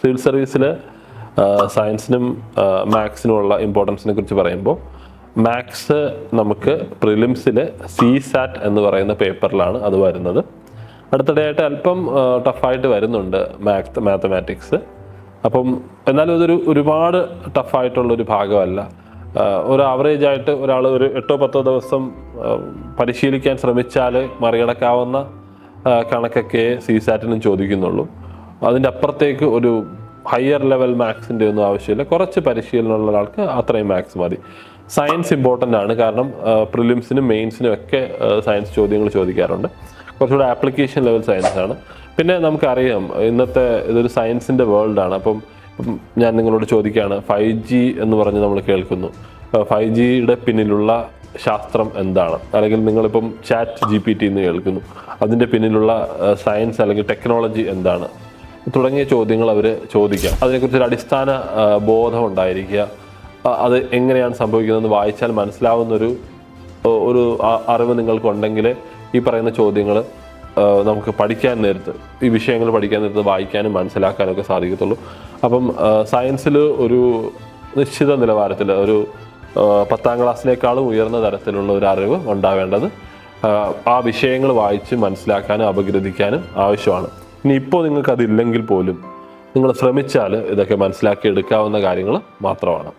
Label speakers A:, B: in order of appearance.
A: Civil സർവീസിൽ സയൻസിനും മാത്സിനും ഉള്ള ഇമ്പോർട്ടൻസിനെ കുറിച്ച് പറയുമ്പോൾ മാത്സ് നമുക്ക് പ്രിലിംസിൽ സി സാറ്റ് എന്ന് പറയുന്ന പേപ്പറിലാണ് അത് വരുന്നത്. അടുത്തിടെയായിട്ട് അല്പം ടഫായിട്ട് വരുന്നുണ്ട് മാത്സ് മാത്തമാറ്റിക്സ്. അപ്പം എന്നാലും അതൊരു ഒരുപാട് ടഫായിട്ടുള്ള ഒരു ഭാഗമല്ല ഒരു ആവറേജ് ആയിട്ട് ഒരാൾ ഒരു എട്ടോ പത്തോ ദിവസം പരിശീലിക്കാൻ ശ്രമിച്ചാൽ മറികടക്കാവുന്ന കണക്കൊക്കെ സി സാറ്റിനും ചോദിക്കുന്നുള്ളൂ. അതിന്റെ അപ്പുറത്തേക്ക് ഒരു ഹയർ ലെവൽ മാത്സിന്റെ ഒന്നും ആവശ്യമില്ല. കുറച്ച് പരിശീലനമുള്ള ഒരാൾക്ക് അത്രയും മാത്സ് മതി. സയൻസ് ഇമ്പോർട്ടന്റ് ആണ്. കാരണം പ്രിലിംസിനും മെയിൻസിനും ഒക്കെ സയൻസ് ചോദ്യങ്ങൾ ചോദിക്കാറുണ്ട്. കുറച്ചുകൂടെ ആപ്ലിക്കേഷൻ ലെവൽ സയൻസ് ആണ്. പിന്നെ നമുക്കറിയാം ഇന്നത്തെ ഇതൊരു സയൻസിന്റെ വേൾഡാണ് അപ്പം ഞാൻ നിങ്ങളോട് ചോദിക്കുകയാണ് ഫൈവ് ജി എന്ന് പറഞ്ഞ് നമ്മൾ കേൾക്കുന്നു. ഫൈവ് ജിയുടെ പിന്നിലുള്ള ശാസ്ത്രം എന്താണ്? അല്ലെങ്കിൽ നിങ്ങളിപ്പം ചാറ്റ് ജി പി ടി എന്ന് കേൾക്കുന്നു. അതിന്റെ പിന്നിലുള്ള സയൻസ് അല്ലെങ്കിൽ ടെക്നോളജി എന്താണ്? തുടങ്ങിയ ചോദ്യങ്ങൾ അവർ ചോദിക്കാം. അതിനെക്കുറിച്ചൊരു അടിസ്ഥാന ബോധം ഉണ്ടായിരിക്കുക അത് എങ്ങനെയാണ് സംഭവിക്കുന്നതെന്ന് വായിച്ചാൽ മനസ്സിലാവുന്നൊരു ഒരു അറിവ് നിങ്ങൾക്കുണ്ടെങ്കിൽ ഈ പറയുന്ന ചോദ്യങ്ങൾ നമുക്ക് പഠിക്കാൻ നേരത്ത് ഈ വിഷയങ്ങൾ പഠിക്കാൻ നേരത്ത് വായിക്കാനും മനസ്സിലാക്കാനൊക്കെ സാധിക്കത്തുള്ളൂ. അപ്പം സയൻസിൽ ഒരു നിശ്ചിത നിലവാരത്തിൽ ഒരു പത്താം ക്ലാസ്സിനേക്കാളും ഉയർന്ന തരത്തിലുള്ള ഒരു അറിവ് ഉണ്ടാവേണ്ടത് ആ വിഷയങ്ങൾ വായിച്ച് മനസ്സിലാക്കാനും അപഗ്രഥിക്കാനും ആവശ്യമാണ്. ഇനി ഇപ്പോൾ നിങ്ങൾക്ക് അതില്ലെങ്കിൽ പോലും നിങ്ങൾ ശ്രമിച്ചാൽ ഇതൊക്കെ മനസ്സിലാക്കി എടുക്കാവുന്ന കാര്യങ്ങൾ മാത്രമാണ്.